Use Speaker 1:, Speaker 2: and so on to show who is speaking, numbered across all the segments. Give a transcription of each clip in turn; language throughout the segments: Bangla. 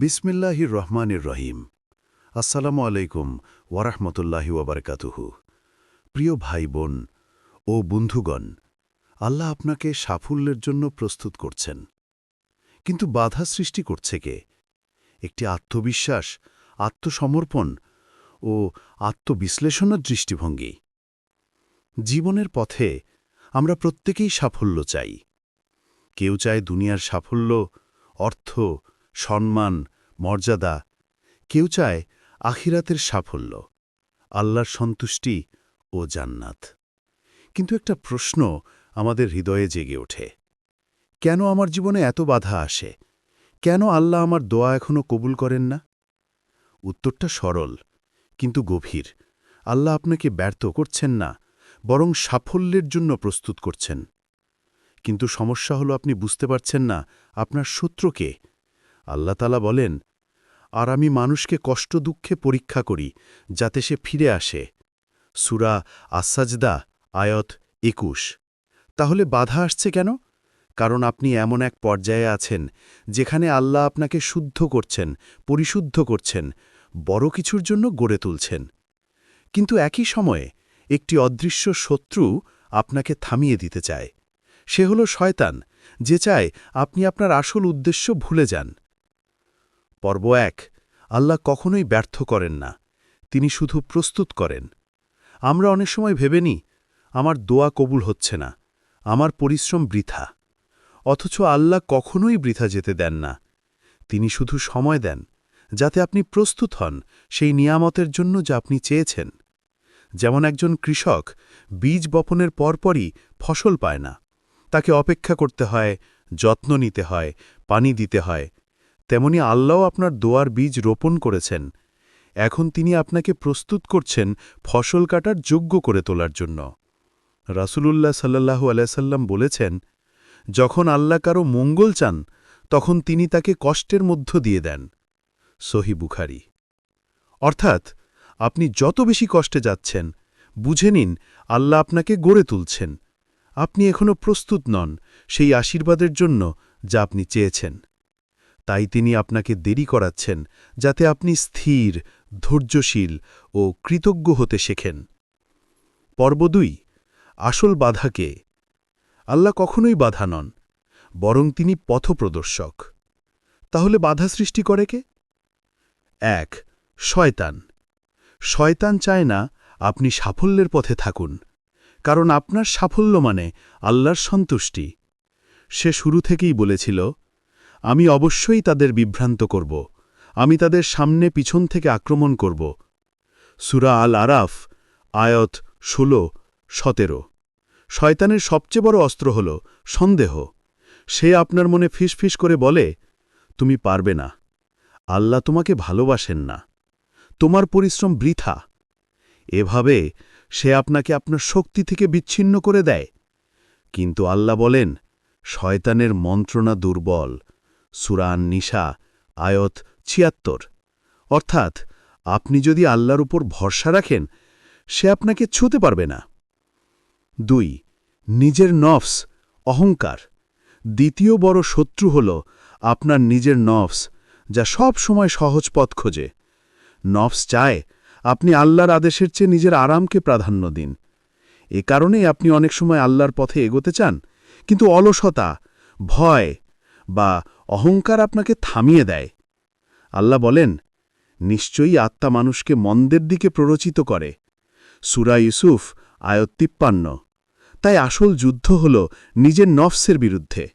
Speaker 1: বিসমিল্লাহির রহমানির রহিম। আসসালামু আলাইকুম ওয়ারাহমতুল্লাহি ওয়াবারকাতুহু। প্রিয় ভাই বোন ও বন্ধুগণ, আল্লাহ আপনাকে সাফল্যের জন্য প্রস্তুত করছেন। কিন্তু বাধা সৃষ্টি করছে কে? একটি আত্মবিশ্বাস, আত্মসমর্পণ ও আত্মবিশ্লেষণের দৃষ্টিভঙ্গি। জীবনের পথে আমরা প্রত্যেকেই সাফল্য চাই। কেউ চায় দুনিয়ার সাফল্য, অর্থ সম্মান, মর্যাদা, কেউ চায় আখিরাতের সাফল্য, আল্লাহর সন্তুষ্টি ও জান্নাত। কিন্তু একটা প্রশ্ন আমাদের হৃদয়ে জেগে ওঠে। কেন আমার জীবনে এত বাধা আসে? কেন আল্লাহ আমার দোয়া এখনও কবুল করেন না? উত্তরটা সরল, কিন্তু গভীর। আল্লাহ আপনাকে ব্যর্থ করছেন না, বরং সাফল্যের জন্য প্রস্তুত করছেন। কিন্তু সমস্যা হলো আপনি বুঝতে পারছেন না আপনার শত্রুকে আল্লাহ তালা বলেন, আর আমি মানুষকে কষ্ট দুঃখে পরীক্ষা করি, যাতে সে ফিরে আসে। সুরা আসাজদা আয়ত একুশ। তাহলে বাধা আসছে কেন? কারণ আপনি এমন এক পর্যায়ে আছেন, যেখানে আল্লাহ আপনাকে শুদ্ধ করছেন, পরিশুদ্ধ করছেন, বড় কিছুর জন্য গড়ে তুলছেন। কিন্তু একই সময়ে একটি অদৃশ্য শত্রু আপনাকে থামিয়ে দিতে চায়। সে হল শয়তান, যে চায় আপনি আপনার আসল উদ্দেশ্য ভুলে যান। পর্ব এক, আল্লাহ কখনোই ব্যর্থ করেন না, তিনি শুধু প্রস্তুত করেন। আমরা অনেক সময় ভেবে নিই, আমার দোয়া কবুল হচ্ছে না, আমার পরিশ্রম বৃথা, অথচ আল্লাহ কখনোই বৃথা যেতে দেন না, তিনি শুধু সময় দেন, যাতে আপনি প্রস্তুত হন সেই নিয়ামতের জন্য যা আপনি চেয়েছেন। যেমন একজন কৃষক, বীজ বপনের পরপরই ফসল পায় না, তাকে অপেক্ষা করতে হয়, যত্ন নিতে হয়, পানি দিতে হয় তেমনি আল্লাহ আপনার দোয়ার বীজ রোপণ করেছেন। এখন তিনি আপনাকে প্রস্তুত করছেন ফসল কাটার যোগ্য করে তোলার জন্য। রাসূলুল্লাহ সাল্লাহু আলাইসাল্লাম বলেছেন, যখন আল্লাহ কারও মঙ্গল চান, তখন তিনি তাকে কষ্টের মধ্য দিয়ে দেন। সহি বুখারি। অর্থাৎ, আপনি যত বেশি কষ্টে যাচ্ছেন, বুঝে নিন, আল্লাহ আপনাকে গড়ে তুলছেন। আপনি এখনও প্রস্তুত নন সেই আশীর্বাদের জন্য যা আপনি চেয়েছেন। তাই তিনি আপনাকে দেরি করাচ্ছেন, যাতে আপনি স্থির, ধৈর্যশীল ও কৃতজ্ঞ হতে শেখেন। পর্ব দুই, আসল বাধাকে আল্লাহ কখনোই বাধা নন, বরং তিনি পথপ্রদর্শক। তাহলে বাধা সৃষ্টি করে কে? এক, শয়তান। শয়তান চায় না আপনি সাফল্যের পথে থাকুন, কারণ আপনার সাফল্য মানে আল্লাহর সন্তুষ্টি। সে শুরু থেকেই বলেছিল আমি অবশ্যই তাদের বিভ্রান্ত করব। আমি তাদের সামনে পিছন থেকে আক্রমণ করব। সুরা আল আরাফ আয়ত ষোলো, সতেরো। শয়তানের সবচেয়ে বড় অস্ত্র হল সন্দেহ। সে আপনার মনে ফিসফিস করে বলে, তুমি পারবে না। আল্লাহ তোমাকে ভালোবাসেন না। তোমার পরিশ্রম বৃথা। এভাবে সে আপনাকে আপনার শক্তি থেকে বিচ্ছিন্ন করে দেয়। কিন্তু আল্লাহ বলেন, শয়তানের মন্ত্রণা দুর্বল। সুরান নিশা আয়ত ছিয়াত্তর। অর্থাৎ, আপনি যদি আল্লাহর উপর ভরসা রাখেন, সে আপনাকে ছুতে পারবে না। দুই, নিজের নফস অহংকার। দ্বিতীয় বড় শত্রু হল আপনার নিজের নফস, যা সব সময় সহজ পথ খোঁজে। নফস চায় আপনি আল্লাহর আদেশের চেয়ে নিজের আরামকে প্রাধান্য দিন। এ কারণেই আপনি অনেক সময় আল্লাহর পথে এগোতে চান, কিন্তু অলসতা, ভয় বা অহংকার আপনাকে থামিয়ে দেয়। আল্লাহ বলেন, নিশ্চয়ই আত্মা মানুষকে মন্দের দিকে প্ররোচিত করে। সুরা ইউসুফ, আয়ত তিপ্পান্ন। তাই আসল যুদ্ধ হল নিজের নফসের বিরুদ্ধে।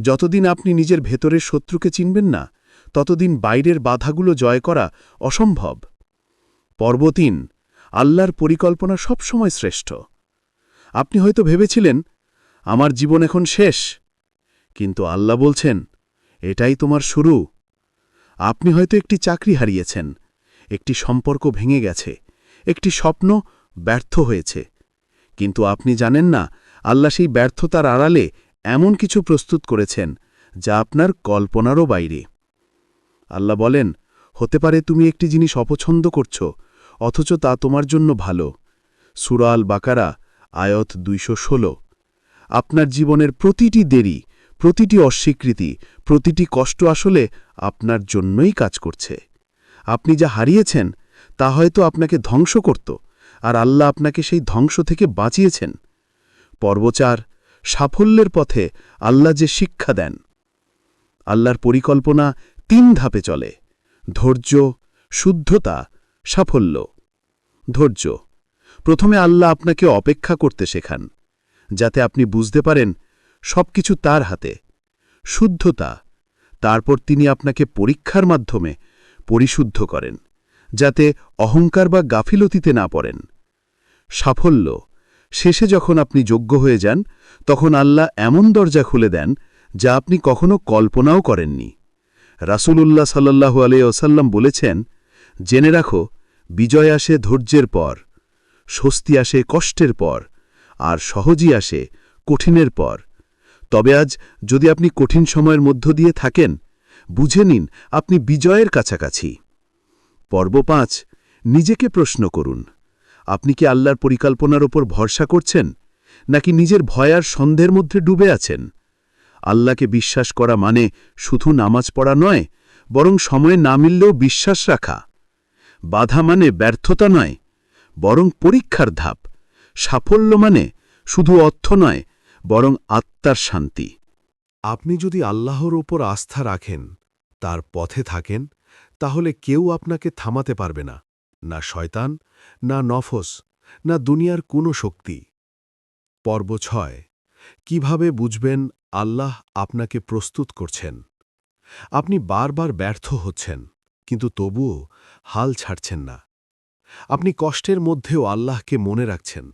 Speaker 1: যতদিন আপনি নিজের ভেতরের শত্রুকে চিনবেন না, ততদিন বাইরের বাধাগুলো জয় করা অসম্ভব। পর্ব তিন, আল্লাহর পরিকল্পনা সবসময় শ্রেষ্ঠ। আপনি হয়তো ভেবেছিলেন, আমার জীবন এখন শেষ কিন্তু আল্লাহ বলছেন, এটাই তোমার শুরু। আপনি হয়তো একটি চাকরি হারিয়েছেন, একটি সম্পর্ক ভেঙে গেছে, একটি স্বপ্ন ব্যর্থ হয়েছে। কিন্তু আপনি জানেন না, আল্লাহ সেই ব্যর্থতার আড়ালে এমন কিছু প্রস্তুত করেছেন, যা আপনার কল্পনারও বাইরে। আল্লাহ বলেন, হতে পারে তুমি একটি জিনিস অপছন্দ করছ, অথচ তা তোমার জন্য ভালো। সুরাল বাকারা আয়ত দুইশো ষোলো। আপনার জীবনের প্রতিটি দেরি প্রতিটি অস্বীকৃতি, প্রতিটি কষ্ট আসলে আপনার জন্যই কাজ করছে। আপনি যা হারিয়েছেন, তা হয়তো আপনাকে ধ্বংস করত, আর আল্লাহ আপনাকে সেই ধ্বংস থেকে বাঁচিয়েছেন। পর্বচার, সাফল্যের পথে আল্লাহ যে শিক্ষা দেন। আল্লাহর পরিকল্পনা তিন ধাপে চলে, ধৈর্য, শুদ্ধতা, সাফল্য। ধৈর্য, প্রথমে আল্লাহ আপনাকে অপেক্ষা করতে শেখান, যাতে আপনি বুঝতে পারেন সবকিছু তার হাতে। শুদ্ধতা। তারপর তিনি আপনাকে পরীক্ষার মাধ্যমে পরিশুদ্ধ করেন, যাতে অহংকার বা গাফিলতিতে না পড়েন। সাফল্য। শেষে যখন আপনি যোগ্য হয়ে যান, তখন আল্লাহ এমন দরজা খুলে দেন, যা আপনি কখনো কল্পনাও করেননি। রাসূলুল্লাহ সাল্লাহু আলিয়াল্লাম বলেছেন, জেনে রাখো, বিজয় আসে ধৈর্যের পর, স্বস্তি আসে কষ্টের পর, আর সহজই আসে কঠিনের পর। তবে আজ যদি আপনি কঠিন সময়ের মধ্য দিয়ে থাকেন, বুঝে নিন আপনি বিজয়ের কাছাকাছি। পর্ব পাঁচ, নিজেকে প্রশ্ন করুন। আপনি কি আল্লাহর পরিকল্পনার ওপর ভরসা করছেন, নাকি নিজের ভয় আর সন্দেহের মধ্যে ডুবে আছেন? আল্লাহকে বিশ্বাস করা মানে শুধু নামাজ পড়া নয়, বরং সময়ে না মিললেও বিশ্বাস রাখা। বাধা মানে ব্যর্থতা নয়, বরং পরীক্ষার ধাপ। সাফল্য মানে শুধু অর্থ নয় বরং আত্মার শান্তি।
Speaker 2: আপনি যদি আল্লাহর ওপর আস্থা রাখেন, তার পথে থাকেন, তাহলে কেউ আপনাকে থামাতে পারবে না না শয়তান, না নফস, না দুনিয়ার কোনো শক্তি। পর্ব ছয়, কীভাবে বুঝবেন আল্লাহ আপনাকে প্রস্তুত করছেন? আপনি বারবার ব্যর্থ হচ্ছেন, কিন্তু তবুও হাল ছাড়ছেন না। আপনি কষ্টের মধ্যেও আল্লাহকে মনে রাখছেন।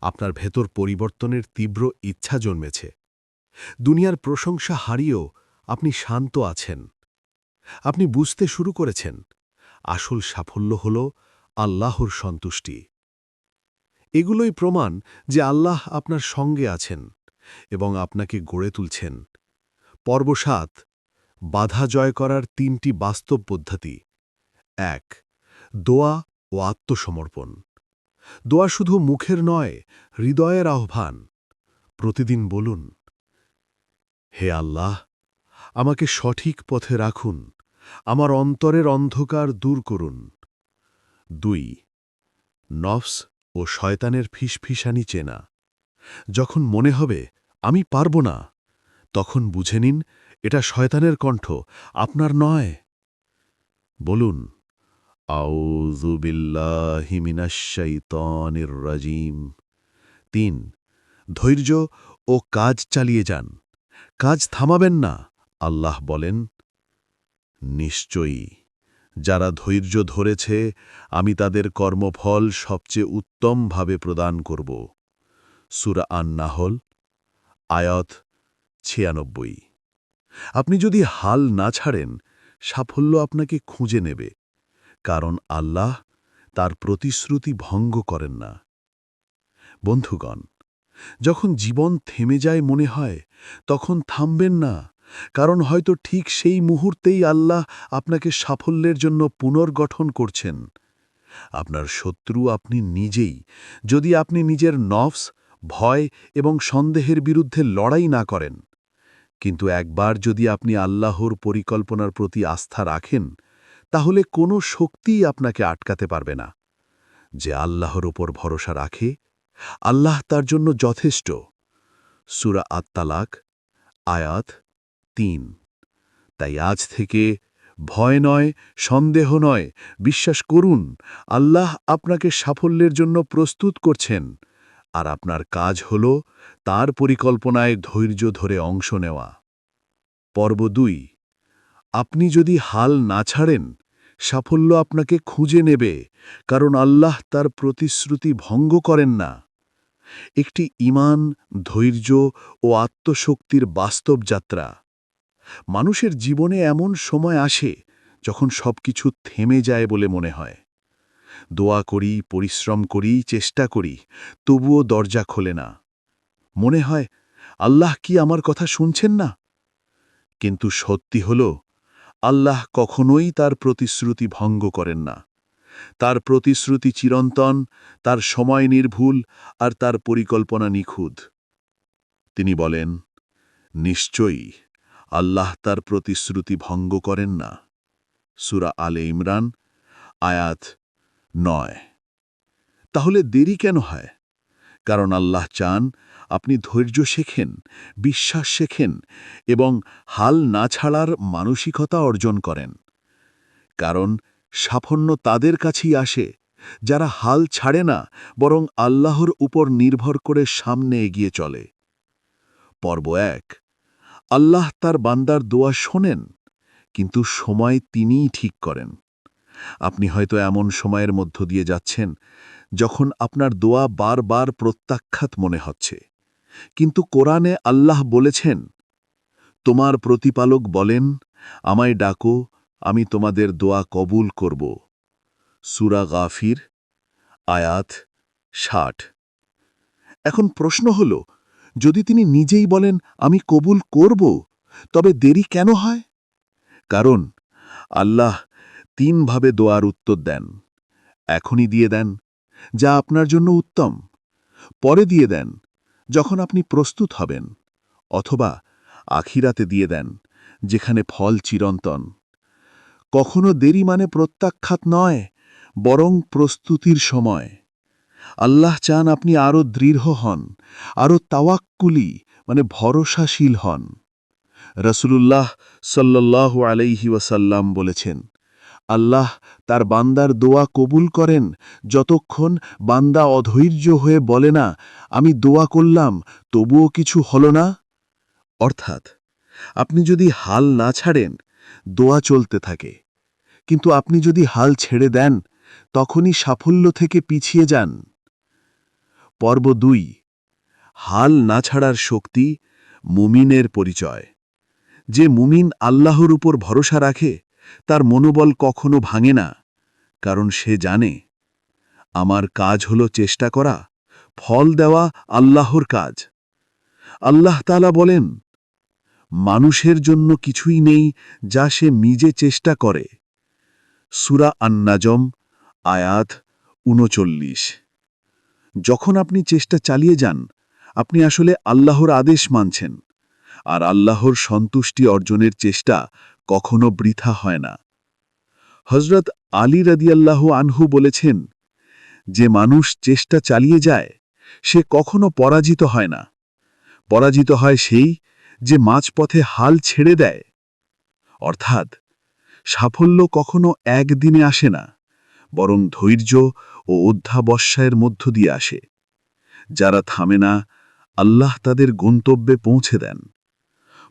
Speaker 2: আপনার ভেতর পরিবর্তনের তীব্র ইচ্ছা জন্মেছে। দুনিয়ার প্রশংসা হারিয়েও আপনি শান্ত আছেন। আপনি বুঝতে শুরু করেছেন, আসল সাফল্য হল আল্লাহর সন্তুষ্টি। এগুলোই প্রমাণ যে আল্লাহ আপনার সঙ্গে আছেন এবং আপনাকে গড়ে তুলছেন। পর্বসাত বাধা জয় করার তিনটি বাস্তব পদ্ধতি। এক, দোয়া ও আত্মসমর্পণ। দোয়া শুধু মুখের নয়, হৃদয়ের আহ্বান। প্রতিদিন বলুন, হে আল্লাহ, আমাকে সঠিক পথে রাখুন, আমার অন্তরের অন্ধকার দূর করুন। দুই, নফস ও শয়তানের ফিসফিসানি চেনা। যখন মনে হবে, আমি পারব না, তখন বুঝে নিন, এটা শয়তানের কণ্ঠ, আপনার নয়। বলুন আউজুবিল্লাহিমিনাশাইতনির রাজিম। তিন, ধৈর্য ও কাজ চালিয়ে যান। কাজ থামাবেন না, আল্লাহ বলেন। নিশ্চয়ই, যারা ধৈর্য ধরেছে, আমি তাদের কর্মফল সবচেয়ে উত্তমভাবে প্রদান করব। সুরা আন্নাহল, আয়ত ছিয়ানব্বই। আপনি যদি হাল না ছাড়েন, সাফল্য আপনাকে খুঁজে নেবে। কারণ আল্লাহ তার প্রতিশ্রুতি ভঙ্গ করেন না। বন্ধুগণ, যখন জীবন থেমে যায় মনে হয়, তখন থামবেন না, কারণ হয়তো ঠিক সেই মুহূর্তেই আল্লাহ আপনাকে সাফল্যের জন্য পুনর্গঠন করছেন। আপনার শত্রু আপনি নিজেই, যদি আপনি নিজের নফস, ভয় এবং সন্দেহের বিরুদ্ধে লড়াই না করেন। কিন্তু একবার যদি আপনি আল্লাহর পরিকল্পনার প্রতি আস্থা রাখেন তাহলে কোনো শক্তিই আপনাকে আটকাতে পারবে না। যে আল্লাহর ওপর ভরসা রাখে, আল্লাহ তার জন্য যথেষ্ট। সুরা আত্মালাক আয়াত তিন। তাই আজ থেকে ভয় নয়, সন্দেহ নয়, বিশ্বাস করুন, আল্লাহ আপনাকে সাফল্যের জন্য প্রস্তুত করছেন। আর আপনার কাজ হল তার পরিকল্পনায় ধৈর্য ধরে অংশ নেওয়া। পর্ব দুই, আপনি যদি হাল না ছাড়েন সাফল্য আপনাকে খুঁজে নেবে, কারণ আল্লাহ তার প্রতিশ্রুতি ভঙ্গ করেন না। একটি ইমান ধৈর্য ও আত্মশক্তির বাস্তব যাত্রা। মানুষের জীবনে এমন সময় আসে যখন সবকিছু থেমে যায় বলে মনে হয়। দোয়া করি, পরিশ্রম করি, চেষ্টা করি, তবুও দরজা খোলে না। মনে হয়, আল্লাহ কি আমার কথা শুনছেন না? কিন্তু সত্যি হল আল্লাহ কখনোই তার প্রতিশ্রুতি ভঙ্গ করেন না। তার প্রতিশ্রুতি চিরন্তন, তার সময় নির্ভুল, আর তার পরিকল্পনা নিখুঁত। তিনি বলেন, নিশ্চয়ই আল্লাহ তার প্রতিশ্রুতি ভঙ্গ করেন না। সুরা আলে ইমরান, আয়াত নয়। তাহলে দেরি কেন হয়? কারণ আল্লাহ চান আপনি ধৈর্য শেখেন, বিশ্বাস শেখেন এবং হাল না ছাড়ার মানসিকতা অর্জন করেন। কারণ সাফল্য তাদের কাছেই আসে, যারা হাল ছাড়ে না, বরং আল্লাহর উপর নির্ভর করে সামনে এগিয়ে চলে। পর্ব এক, আল্লাহ তার বান্দার দোয়া শোনেন, কিন্তু সময় তিনিই ঠিক করেন। আপনি হয়তো এমন সময়ের মধ্য দিয়ে যাচ্ছেন, যখন আপনার দোয়া বারবার প্রত্যাখ্যাত মনে হচ্ছে। কিন্তু কোরআনে আল্লাহ বলেছেন, তোমার প্রতিপালক বলেন, আমায় ডাকো, আমি তোমাদের দোয়া কবুল করব। সুরা গাফির, আয়াত ষাট। এখন প্রশ্ন হল, যদি তিনি নিজেই বলেন, আমি কবুল করব তবে দেরি কেন হয়? কারণ আল্লাহ তিনভাবে দোয়ার উত্তর দেন। এখনই দিয়ে দেন, যা আপনার জন্য উত্তম। পরে দিয়ে দেন যখন আপনি প্রস্তুত হবেন, অথবা আখিরাতে দিয়ে দেন, যেখানে ফল চিরন্তন। কখনো দেরি মানে প্রত্যাখ্যাত নয়, বরং প্রস্তুতির সময়। আল্লাহ চান আপনি আরও দৃঢ় হন, আরও তাওয়াক্কুলি মানে ভরসাশীল হন। রসুলুল্লাহ সাল্লাহ আলাইহি ওয়াসাল্লাম বলেছেন আল্লাহ তার বান্দার দোয়া কবুল করেন। যতক্ষণ বান্দা অধৈর্য হয়ে বলে না, আমি দোয়া করলাম, তবুও কিছু হল না? অর্থাৎ, আপনি যদি হাল না ছাড়েন, দোয়া চলতে থাকে। কিন্তু আপনি যদি হাল ছেড়ে দেন, তখনই সাফল্য থেকে পিছিয়ে যান। পর্ব দুই, হাল না ছাড়ার শক্তি মুমিনের পরিচয়। যে মুমিন আল্লাহর উপর ভরসা রাখে তার মনোবল কখনো ভাঙে না, কারণ সে জানে, আমার কাজ হল চেষ্টা করা, ফল দেওয়া আল্লাহর কাজ। আল্লাহ তালা বলেন, মানুষের জন্য কিছুই নেই যা সে নিজে চেষ্টা করে। সুরা আন্নাজম, আয়াত উনচল্লিশ যখন আপনি চেষ্টা চালিয়ে যান, আপনি আসলে আল্লাহর আদেশ মানছেন, আর আল্লাহর সন্তুষ্টি অর্জনের চেষ্টা কখনো বৃথা হয় না। হজরত আলী রাদিয়াল্লাহ আনহু বলেছেন, যে মানুষ চেষ্টা চালিয়ে যায়, সে কখনো পরাজিত হয় না। পরাজিত হয় সেই যে মাঝপথে হাল ছেড়ে দেয়। অর্থাৎ, সাফল্য কখনো একদিনে আসে না, বরং ধৈর্য ও অধ্যাবস্যায়ের মধ্য দিয়ে আসে। যারা থামে না, আল্লাহ তাদের গন্তব্যে পৌঁছে দেন।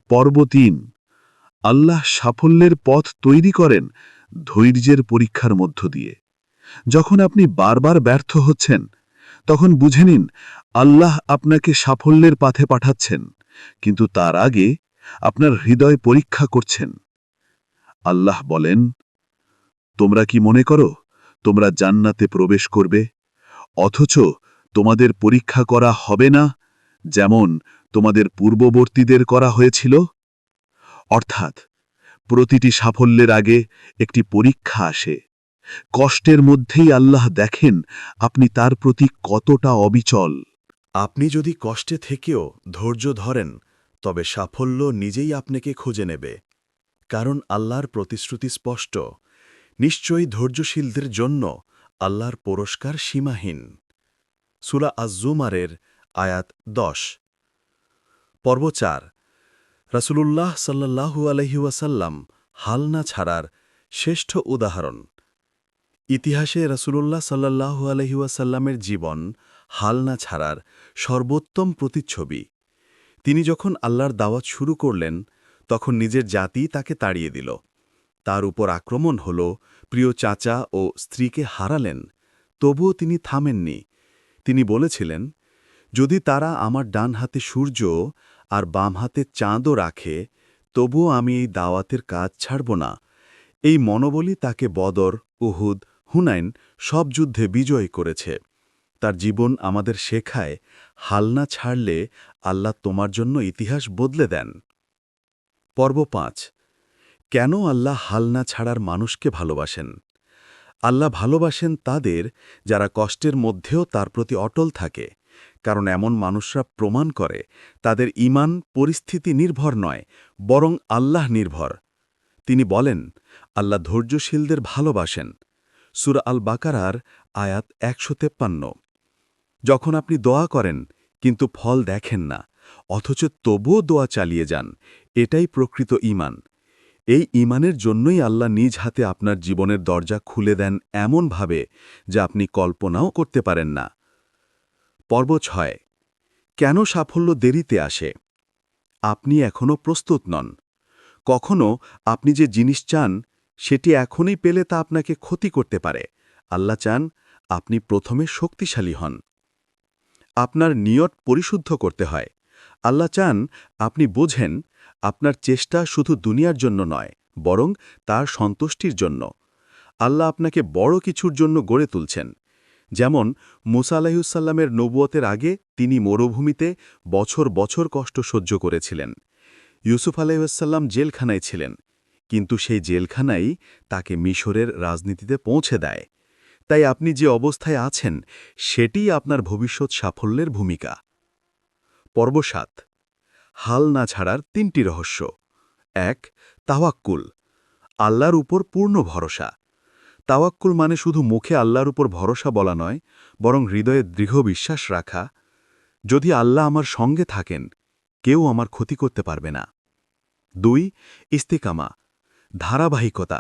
Speaker 2: পর্ব তিন আল্লাহ সাফল্যের পথ তৈরি করেন ধৈর্যের পরীক্ষার মধ্য দিয়ে। যখন আপনি বারবার ব্যর্থ হচ্ছেন, তখন বুঝে নিন, আল্লাহ আপনাকে সাফল্যের পাথে পাঠাচ্ছেন, কিন্তু তার আগে আপনার হৃদয় পরীক্ষা করছেন। আল্লাহ বলেন, তোমরা কি মনে করো, তোমরা জান্নাতে প্রবেশ করবে? অথচ তোমাদের পরীক্ষা করা হবে না, যেমন তোমাদের পূর্ববর্তীদের করা হয়েছিল? অর্থাৎ, প্রতিটি সাফল্যের আগে একটি পরীক্ষা আসে। কষ্টের মধ্যেই আল্লাহ দেখেন আপনি তার প্রতি কতটা অবিচল।
Speaker 1: আপনি যদি কষ্টে থেকেও ধৈর্য ধরেন, তবে সাফল্য নিজেই আপনাকে খুঁজে নেবে। কারণ আল্লাহর প্রতিশ্রুতি স্পষ্ট, নিশ্চয়ই ধৈর্যশীলদের জন্য আল্লাহর পুরস্কার সীমাহীন। সুরা আজ্জুমারের আয়াত দশ। পর্ব চার। রাসূলুল্লাহ সাল্লাহু আলহিউসাল্লাম হাল না ছাড়ার শ্রেষ্ঠ উদাহরণ। ইতিহাসে রাসূলুল্লাহ সাল্লাহু আলহিউসাল্লামের জীবন হালনা ছাড়ার সর্বোত্তম প্রতিচ্ছবি। তিনি যখন আল্লাহর দাওয়াত শুরু করলেন, তখন নিজের জাতি তাকে তাড়িয়ে দিল। তার উপর আক্রমণ হল, প্রিয় চাচা ও স্ত্রীকে হারালেন, তবুও তিনি থামেননি। তিনি বলেছিলেন, যদি তারা আমার ডান হাতে সূর্য আর বাম হাতে চাঁদও রাখে, তবুও আমি এই দাওয়াতের কাজ ছাড়ব না। এই মনোবলই তাকে বদর, উহুদ, হুনাইন সব যুদ্ধে বিজয় করেছে। তার জীবন আমাদের শেখায়, হাল না ছাড়লে আল্লাহ তোমার জন্য ইতিহাস বদলে দেন। পর্ব পাঁচ, কেন আল্লাহ হাল না ছাড়ার মানুষকে ভালোবাসেন? আল্লাহ ভালোবাসেন তাদের যারা কষ্টের মধ্যেও তার প্রতি অটল থাকে।
Speaker 2: কারণ এমন মানুষরা প্রমাণ করে, তাদের ইমান পরিস্থিতি নির্ভর নয়, বরং আল্লাহ নির্ভর। তিনি বলেন, আল্লাহ ধৈর্যশীলদের ভালোবাসেন। সুরা আল বাকারার আয়াত একশো তেপ্পান্ন। যখন আপনি দোয়া করেন, কিন্তু ফল দেখেন না, অথচ তবুও দোয়া চালিয়ে যান, এটাই প্রকৃত ইমান এই ইমানের জন্যই আল্লাহ নিজ হাতে আপনার জীবনের দরজা খুলে দেন এমনভাবে, যা আপনি কল্পনাও করতে পারেন না। পর্ব ছয়। কেন সাফল্য দেরিতে আসে? আপনি এখনও প্রস্তুত নন। কখনো আপনি যে জিনিস চান, সেটি এখনই পেলে তা আপনাকে ক্ষতি করতে পারে। আল্লাহ চান আপনি প্রথমে শক্তিশালী হন। আপনার নিয়ত পরিশুদ্ধ করতে হয়। আল্লাহ চান আপনি বোঝেন আপনার চেষ্টা শুধু দুনিয়ার জন্য নয়, বরং তার সন্তুষ্টির জন্য। আল্লাহ আপনাকে বড় কিছুর জন্য গড়ে তুলছেন। যেমন মুসা আলাহিসাল্লামের নবুয়তের আগে তিনি মরুভূমিতে বছর বছর কষ্ট সহ্য করেছিলেন। ইউসুফ আলাইসাল্লাম জেলখানায় ছিলেন, কিন্তু সেই জেলখানাই তাকে মিশরের রাজনীতিতে পৌঁছে দেয়। তাই আপনি যে অবস্থায় আছেন সেটিই আপনার ভবিষ্যৎ সাফল্যের ভূমিকা। পর্ব সাত, হাল না ছাড়ার তিনটি রহস্য। এক, তাওয়াক্কুল, আল্লাহর উপর পূর্ণ ভরসা। তাওয়াক্কুল মানে শুধু মুখে আল্লাহর উপর ভরসা বলা নয়, বরং হৃদয়ে দৃঢ় বিশ্বাস রাখা। যদি আল্লাহ আমার সঙ্গে থাকেন, কেউ আমার ক্ষতি করতে পারবে না। দুই, ইস্তিকামা, ধারাবাহিকতা।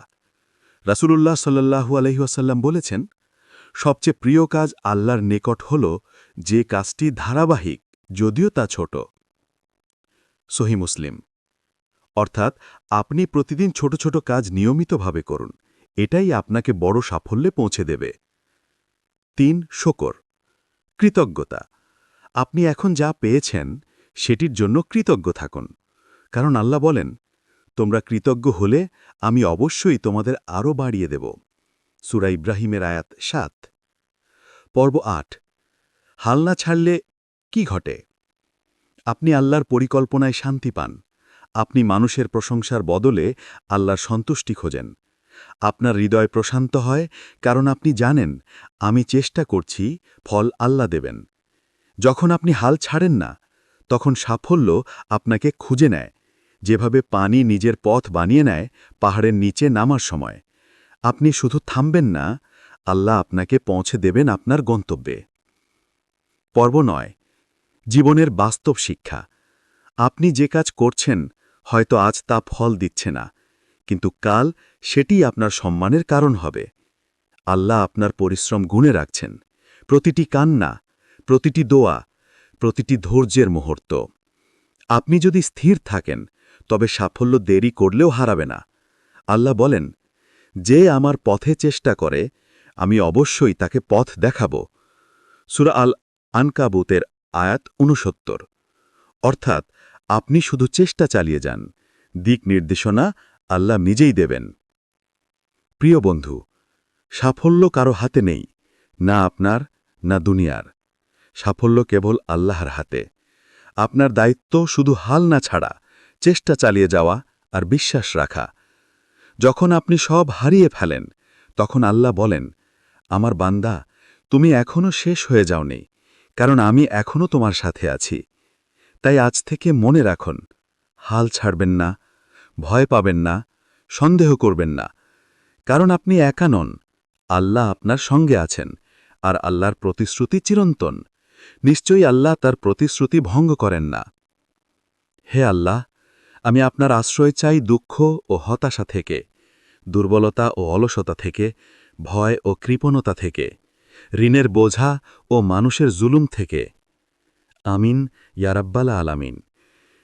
Speaker 2: রাসূলুল্লাহ সাল্লাহু আলহিহাসাল্লাম বলেছেন, সবচেয়ে প্রিয় কাজ আল্লাহর নিকট হল যে কাজটি ধারাবাহিক, যদিও তা ছোট। সহি মুসলিম। অর্থাৎ, আপনি প্রতিদিন ছোট ছোট কাজ নিয়মিতভাবে করুন। এটাই আপনাকে বড় সাফল্যে পৌঁছে দেবে। তিন, শকর। কৃতজ্ঞতা। আপনি এখন যা পেয়েছেন, সেটির জন্য কৃতজ্ঞ থাকুন। কারণ আল্লাহ বলেন, তোমরা কৃতজ্ঞ হলে আমি অবশ্যই তোমাদের আরও বাড়িয়ে দেব। সুরা ইব্রাহিমের আয়াত সাত। পর্ব আট। হাল না ছাড়লে কি ঘটে? আপনি আল্লাহর পরিকল্পনায় শান্তি পান। আপনি মানুষের প্রশংসার বদলে আল্লাহর সন্তুষ্টি খোঁজেন। আপনার হৃদয় প্রশান্ত হয়, কারণ আপনি জানেন, আমি চেষ্টা করছি ফল আল্লাহ দেবেন। যখন আপনি হাল ছাড়েন না, তখন সাফল্য আপনাকে খুঁজে নেয়। যেভাবে পানি নিজের পথ বানিয়ে নেয়, পাহাড়ের নিচে নামার সময়। আপনি শুধু থামবেন না, আল্লাহ আপনাকে পৌঁছে দেবেন আপনার গন্তব্যে। পর্ব নয়, জীবনের বাস্তব শিক্ষা। আপনি যে কাজ করছেন, হয়তো আজ তা ফল দিচ্ছে না। কিন্তু কাল সেটি আপনার সম্মানের কারণ হবে। আল্লাহ আপনার পরিশ্রম গুণে রাখছেন। প্রতিটি কান্না, প্রতিটি দোয়া, প্রতিটি ধৈর্যের মুহূর্ত। আপনি যদি স্থির থাকেন, তবে সাফল্য দেরি করলেও হারাবে না। আল্লাহ বলেন, যে আমার পথে চেষ্টা করে, আমি অবশ্যই তাকে পথ দেখাব। সুরা আল আনকাবুতের আয়াত উনসত্তর অর্থাৎ, আপনি শুধু চেষ্টা চালিয়ে যান। দিক নির্দেশনা আল্লাহ নিজেই দেবেন। প্রিয় বন্ধু, সাফল্য কারও হাতে নেই, না আপনার, না দুনিয়ার। সাফল্য কেবল আল্লাহর হাতে। আপনার দায়িত্ব শুধু হাল না ছাড়া, চেষ্টা চালিয়ে যাওয়া আর বিশ্বাস রাখা। যখন আপনি সব হারিয়ে ফেলেন, তখন আল্লাহ বলেন, আমার বান্দা, তুমি এখনও শেষ হয়ে যাওনি, কারণ আমি এখনও তোমার সাথে আছি। তাই আজ থেকে মনে রাখুন, হাল ছাড়বেন না ভয় পাবেন না, সন্দেহ করবেন না। কারণ আপনি একা নন, আল্লাহ আপনার সঙ্গে আছেন, আর আল্লাহর প্রতিশ্রুতি চিরন্তন। নিশ্চয়ই আল্লাহ তার প্রতিশ্রুতি ভঙ্গ করেন না। হে আল্লাহ, আমি আপনার আশ্রয় চাই দুঃখ ও হতাশা থেকে, দুর্বলতা ও অলসতা থেকে, ভয় ও কৃপণতা থেকে, ঋণের বোঝা ও মানুষের জুলুম থেকে। আমিন ইয়ারাব্বালা আলামিন।